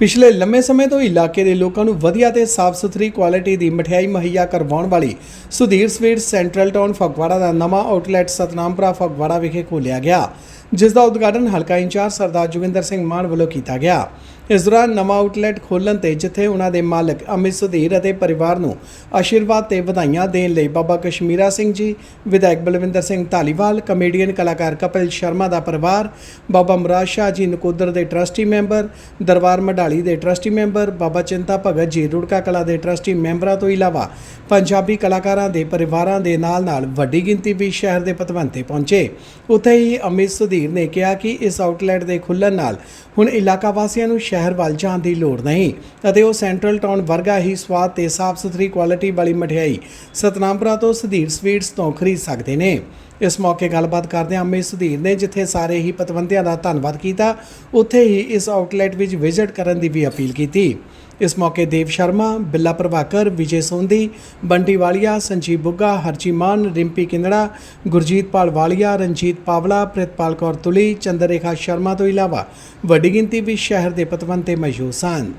ਪਿਛਲੇ ਲੰਮੇ ਸਮੇਂ ਤੋਂ ਇਲਾਕੇ ਦੇ ਲੋਕਾਂ ਨੂੰ ਵਧੀਆ ਤੇ ਸਾਫ਼ ਸੁਥਰੀ ਕੁਆਲਿਟੀ ਦੀ ਮਠਿਆਈ ਮੁਹੱਈਆ ਕਰਵਾਉਣ ਵਾਲੀ Sudhir sweets central town Phagwara ਦਾ ਨਵਾਂ ਆਊਟਲੈਟ ਸਤਨਾਮਪੁਰਾ ਫਗਵਾੜਾ ਵਿਖੇ ਖੋਲ੍ਹਿਆ ਗਿਆ, ਜਿਸ ਦਾ ਉਦਘਾਟਨ ਹਲਕਾ ਇੰਚਾਰਜ ਸਰਦਾਰ ਜੋਗਿੰਦਰ ਸਿੰਘ ਮਾਨ ਵੱਲੋਂ ਕੀਤਾ ਗਿਆ। ਇਸ ਦੌਰਾਨ ਨਵਾਂ ਆਊਟਲੈਟ ਖੋਲ੍ਹਣ ਤੇ ਜਿੱਥੇ ਉਹਨਾਂ ਦੇ ਮਾਲਕ ਅਮਿਤ ਸੁਧੀਰ ਅਤੇ ਪਰਿਵਾਰ ਨੂੰ ਆਸ਼ੀਰਵਾਦ ਤੇ ਵਧਾਈਆਂ ਦੇਣ ਲਈ ਬਾਬਾ ਕਸ਼ਮੀਰਾ ਸਿੰਘ ਜੀ, ਵਿਧਾਇਕ ਬਲਵਿੰਦਰ ਸਿੰਘ ਧਾਲੀਵਾਲ, ਕਮੇਡੀਅਨ ਕਲਾਕਾਰ ਕਪਿਲ ਸ਼ਰਮਾ ਦਾ ਪਰਿਵਾਰ, ਬਾਬਾ ਮੁਰਾਦ ਸ਼ਾਹ ਜੀ ਨਕੋਦਰ ਦੇ ਟਰਸਟੀ ਮੈਂਬਰ, ਦਰਬਾਰ ਮਢਾਲੀ ਦੇ ਟਰਸਟੀ ਮੈਂਬਰ, ਬਾਬਾ ਚਿੰਤਾ ਭਗਤ ਜੀ ਰੁੜਕਾ ਕਲਾ ਦੇ ਟਰਸਟੀ ਮੈਂਬਰਾਂ ਤੋਂ ਇਲਾਵਾ ਪੰਜਾਬੀ ਕਲਾਕਾਰਾਂ ਦੇ ਪਰਿਵਾਰਾਂ ਦੇ ਨਾਲ-ਨਾਲ ਵੱਡੀ ਗਿਣਤੀ ਵੀ ਸ਼ਹਿਰ ਦੇ ਪਤਵੰਤੇ ਪਹੁੰਚੇ। ਉੱਥੇ ਹੀ ਅਮਿਤ ਸੁਧੀਰ ਨੇ ਕਿਹਾ ਕਿ ਇਸ ਆਊਟਲੈਟ ਦੇ ਖੁੱਲਣ ਨਾਲ ਹੁਣ ਇਲਾਕਾ ਵਾਸੀਆਂ ਨੂੰ ਸ਼ਹਿਰ ਸ਼ਹਿਰ ਵੱਲ ਜਾਣ ਦੀ ਲੋੜ ਨਹੀਂ ਅਤੇ ਉਹ ਸੈਂਟਰਲ ਟਾਊਨ ਵਰਗਾ ਹੀ ਸਵਾਦ ਤੇ ਸਾਫ਼ ਸੁਥਰੀ ਕੁਆਲਿਟੀ ਵਾਲੀ ਮਠਿਆਈ ਸਤਨਾਮਪੁਰਾ ਤੋਂ ਸੁਧੀਰ ਸਵੀਟਸ ਤੋਂ ਖਰੀਦ ਸਕਦੇ ਨੇ। ਇਸ ਮੌਕੇ ਗੱਲਬਾਤ ਕਰਦਿਆਂ ਅਮਿਤ ਸੁਧੀਰ ਨੇ, ਜਿੱਥੇ ਸਾਰੇ ਹੀ ਪਤਵੰਤਿਆਂ ਦਾ ਧੰਨਵਾਦ ਕੀਤਾ। ਉੱਥੇ ਹੀ ਇਸ ਆਊਟਲੈਟ ਵਿੱਚ ਵਿਜ਼ਿਟ ਕਰਨ ਦੀ ਵੀ ਅਪੀਲ ਕੀਤੀ। ਇਸ ਮੌਕੇ ਦੇਵ ਸ਼ਰਮਾ, ਬਿੱਲਾ ਪ੍ਰਭਾਕਰ, ਵਿਜੇ ਸੋਂਦੀ, ਬੰਟੀ ਵਾਲੀਆ, ਸੰਜੀਵ ਬੁੱਗਾ ਹਰਚੀ ਮਾਨ, ਰਿੰਪੀ ਕਿੰਨੜਾ ਗੁਰਜੀਤ ਪਾਲ ਵਾਲੀਆ, ਰਣਜੀਤ ਪਾਵਲਾ, ਪ੍ਰਿਤਪਾਲ ਕੌਰ ਤੁਲੀ ਚੰਦਰੇਖਾ ਸ਼ਰਮਾ ਤੋਂ ਇਲਾਵਾ ਵੱਡੀ ਗਿਣਤੀ ਵਿੱਚ ਸ਼ਹਿਰ ਦੇ ਪਤਵੰਤੇ ਮੌਜੂਦ ਸਨ।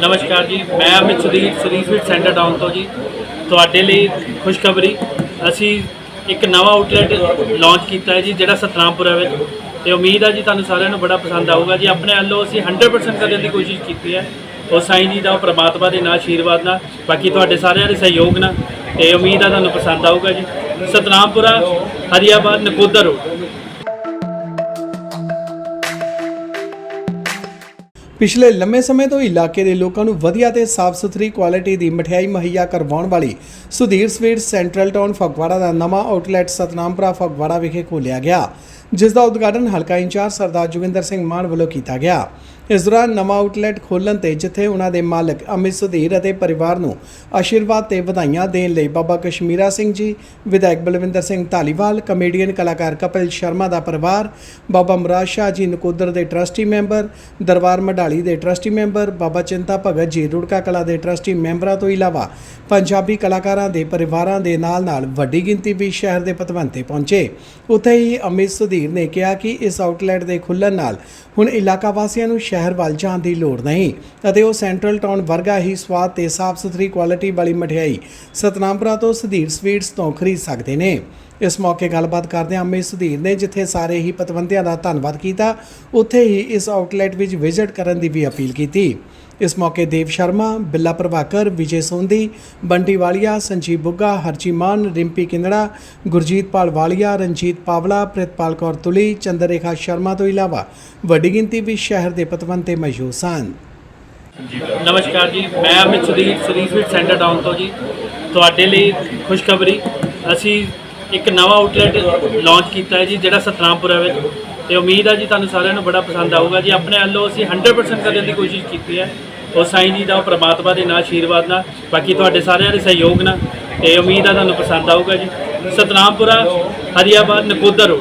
ਨਮਸਕਾਰ ਜੀ, ਮੈਂ ਅਮਿਤ ਸੁਧੀਰ ਸਰੀਫਿਟ ਸੈਂਟਰ ਟਾਊਨ ਤੋਂ ਜੀ। ਤੁਹਾਡੇ ਲਈ ਖੁਸ਼ਖਬਰੀ। ਅਸੀਂ ਇੱਕ ਨਵਾਂ ਆਊਟਲੈਟ ਲਾਂਚ ਕੀਤਾ ਹੈ ਜੀ, ਜਿਹੜਾ ਸਤਨਾਮਪੁਰਾ ਵਿੱਚ। ਤੇ ਉਮੀਦ ਹੈ ਜੀ ਤੁਹਾਨੂੰ ਸਾਰਿਆਂ ਨੂੰ ਬੜਾ ਪਸੰਦ ਆਊਗਾ ਜੀ। ਆਪਣੇ ਵੱਲੋਂ ਅਸੀਂ 100% ਕਰਨ ਦੀ ਕੋਸ਼ਿਸ਼ ਕੀਤੀ ਹੈ। ਉਹ ਸਾਈਂ ਜੀ ਦਾ, ਉਹ ਪ੍ਰਮਾਤਮਾ ਦੇ ਨਾਲ ਆਸ਼ੀਰਵਾਦ ਨਾਲ। ਬਾਕੀ ਤੁਹਾਡੇ ਸਾਰਿਆਂ ਦੇ ਸਹਿਯੋਗ ਨਾਲ। ਤੇ ਉਮੀਦ ਹੈ ਤੁਹਾਨੂੰ ਪਸੰਦ ਆਊਗਾ ਜੀ। ਸਤਨਾਮਪੁਰਾ, ਹਰੀਆਬਾਦ, ਨਕੋਦਰ ਰੋਡ। ਪਿਛਲੇ ਲੰਮੇ ਸਮੇਂ ਤੋਂ ਇਲਾਕੇ ਦੇ ਲੋਕਾਂ ਨੂੰ ਵਧੀਆ ਤੇ ਸਾਫ਼ ਸੁਥਰੀ ਕੁਆਲਿਟੀ ਦੀ ਮਠਿਆਈ ਮੁਹੱਈਆ ਕਰਵਾਉਣ ਵਾਲੀ Sudhir sweets central town Phagwara ਦਾ ਨਵਾਂ ਆਊਟਲੈਟ ਸਤਨਾਮਪੁਰਾ ਫਗਵਾੜਾ ਵਿਖੇ ਖੋਲ੍ਹਿਆ ਗਿਆ, ਜਿਸ ਦਾ ਉਦਘਾਟਨ ਹਲਕਾ ਇੰਚਾਰਜ ਸਰਦਾਰ ਜੋਗਿੰਦਰ ਸਿੰਘ ਮਾਨ ਵੱਲੋਂ ਕੀਤਾ ਗਿਆ। ਇਸ ਦੌਰਾਨ ਨਵਾਂ ਆਊਟਲੈਟ ਖੋਲ੍ਹਣ ਤੇ ਜਿੱਥੇ ਉਹਨਾਂ ਦੇ ਮਾਲਕ ਅਮਿਤ ਸੁਧੀਰ ਅਤੇ ਪਰਿਵਾਰ ਨੂੰ ਆਸ਼ੀਰਵਾਦ ਤੇ ਵਧਾਈਆਂ ਦੇਣ ਲਈ ਬਾਬਾ ਕਸ਼ਮੀਰਾ ਸਿੰਘ ਜੀ, ਵਿਧਾਇਕ ਬਲਵਿੰਦਰ ਸਿੰਘ ਧਾਲੀਵਾਲ ਕਮੇਡੀਅਨ ਕਲਾਕਾਰ ਕਪਿਲ ਸ਼ਰਮਾ ਦਾ ਪਰਿਵਾਰ, ਬਾਬਾ ਮੁਰਾਦ ਸ਼ਾਹ ਜੀ ਨਕੋਦਰ ਦੇ ਟਰਸਟੀ ਮੈਂਬਰ ਦਰਬਾਰ ਮਢਾਲੀ ਦੇ ਟਰਸਟੀ ਮੈਂਬਰ ਬਾਬਾ ਚਿੰਤਾ ਭਗਤ ਜੀ ਰੁੜਕਾ ਕਲਾ ਦੇ ਟਰਸਟੀ ਮੈਂਬਰਾਂ ਤੋਂ ਇਲਾਵਾ ਪੰਜਾਬੀ ਕਲਾਕਾਰਾਂ ਦੇ ਪਰਿਵਾਰਾਂ ਦੇ ਨਾਲ-ਨਾਲ ਵੱਡੀ ਗਿਣਤੀ ਵੀ ਸ਼ਹਿਰ ਦੇ ਪਤਵੰਤੇ ਪਹੁੰਚੇ। ਉੱਥੇ ਹੀ ਅਮਿਤ ਸੁਧੀਰ ਨੇ ਕਿਹਾ ਕਿ ਇਸ ਆਊਟਲੈਟ ਦੇ ਖੁੱਲ੍ਹਣ ਨਾਲ ਹੁਣ ਇਲਾਕਾ ਵਾਸੀਆਂ ਨੂੰ ਸ਼ਹਿਰ ਵੱਲ ਜਾਣ ਦੀ ਲੋੜ ਨਹੀਂ ਅਤੇ ਉਹ ਸੈਂਟਰਲ ਟਾਊਨ ਵਰਗਾ ਹੀ ਸਵਾਦ ਤੇ ਸਾਫ਼ ਸੁਥਰੀ ਕੁਆਲਿਟੀ ਵਾਲੀ ਮਠਿਆਈ ਸਤਨਾਮਪੁਰਾ ਤੋਂ ਸੁਧੀਰ ਸਵੀਟਸ ਤੋਂ ਖਰੀਦ ਸਕਦੇ ਨੇ। ਇਸ ਮੌਕੇ ਗੱਲਬਾਤ ਕਰਦਿਆਂ ਅਮਿਤ ਸੁਧੀਰ ਨੇ ਜਿੱਥੇ ਸਾਰੇ ਹੀ ਪਤਵੰਤਿਆਂ ਦਾ ਧੰਨਵਾਦ ਕੀਤਾ, ਉੱਥੇ ਹੀ ਇਸ ਆਊਟਲੈਟ ਵਿੱਚ ਵਿਜ਼ਿਟ ਕਰਨ ਦੀ ਵੀ ਅਪੀਲ ਕੀਤੀ। ਇਸ ਮੌਕੇ ਦੇਵ ਸ਼ਰਮਾ, ਬਿੱਲਾ ਪ੍ਰਭਾਕਰ, ਵਿਜੇ ਸੋਂਦੀ, ਬੰਟੀ ਵਾਲੀਆ, ਸੰਜੀਵ ਬੁੱਗਾ, ਹਰਚੀ ਮਾਨ, ਰਿੰਪੀ ਕਿੰਦੜਾ ਗੁਰਜੀਤ ਪਾਲ ਵਾਲੀਆ, ਰਣਜੀਤ ਪਾਵਲਾ, ਪ੍ਰਿਤਪਾਲ ਕੌਰ ਤੁਲੀ ਚੰਦਰੇਖਾ ਸ਼ਰਮਾ ਤੋਂ ਇਲਾਵਾ ਵੱਡੀ ਗਿਣਤੀ ਵਿੱਚ ਸ਼ਹਿਰ ਦੇ ਪਤਵੰਤੇ ਮੌਜੂਦ ਸਨ। ਨਮਸਕਾਰ ਜੀ, ਮੈਂ ਅਮਿਤ ਸੁਧੀਰ ਸਰੀਫਿਟ ਸੈਂਟਰ ਟਾਊਨ ਤੋਂ ਜੀ। ਤੁਹਾਡੇ ਲਈ ਖੁਸ਼ਖਬਰੀ। ਅਸੀਂ ਇੱਕ ਨਵਾਂ ਆਊਟਲੈਟ ਲਾਂਚ ਕੀਤਾ ਹੈ ਜੀ, ਜਿਹੜਾ ਸਤਨਾਮਪੁਰਾ ਵਿੱਚ। ਤੇ ਉਮੀਦ ਹੈ ਜੀ, ਤੁਹਾਨੂੰ ਸਾਰਿਆਂ ਨੂੰ ਬੜਾ ਪਸੰਦ ਆਊਗਾ ਜੀ। ਆਪਣੇ ਵੱਲੋਂ ਅਸੀਂ 100% ਕਰਨ ਦੀ ਕੋਸ਼ਿਸ਼ ਕੀਤੀ ਹੈ। ਉਹ ਸਾਈਂ ਜੀ ਦਾ, ਉਹ ਪ੍ਰਮਾਤਮਾ ਦੇ ਨਾਲ, ਆਸ਼ੀਰਵਾਦ ਨਾਲ। ਬਾਕੀ ਤੁਹਾਡੇ ਸਾਰਿਆਂ ਦੇ ਸਹਿਯੋਗ ਨਾਲ। ਤੇ ਉਮੀਦ ਆ ਤੁਹਾਨੂੰ ਪਸੰਦ ਆਊਗਾ ਜੀ। ਸਤਨਾਮਪੁਰਾ, ਹਰੀਆਬਾਦ, ਨਕੋਦਰ ਰੋਡ।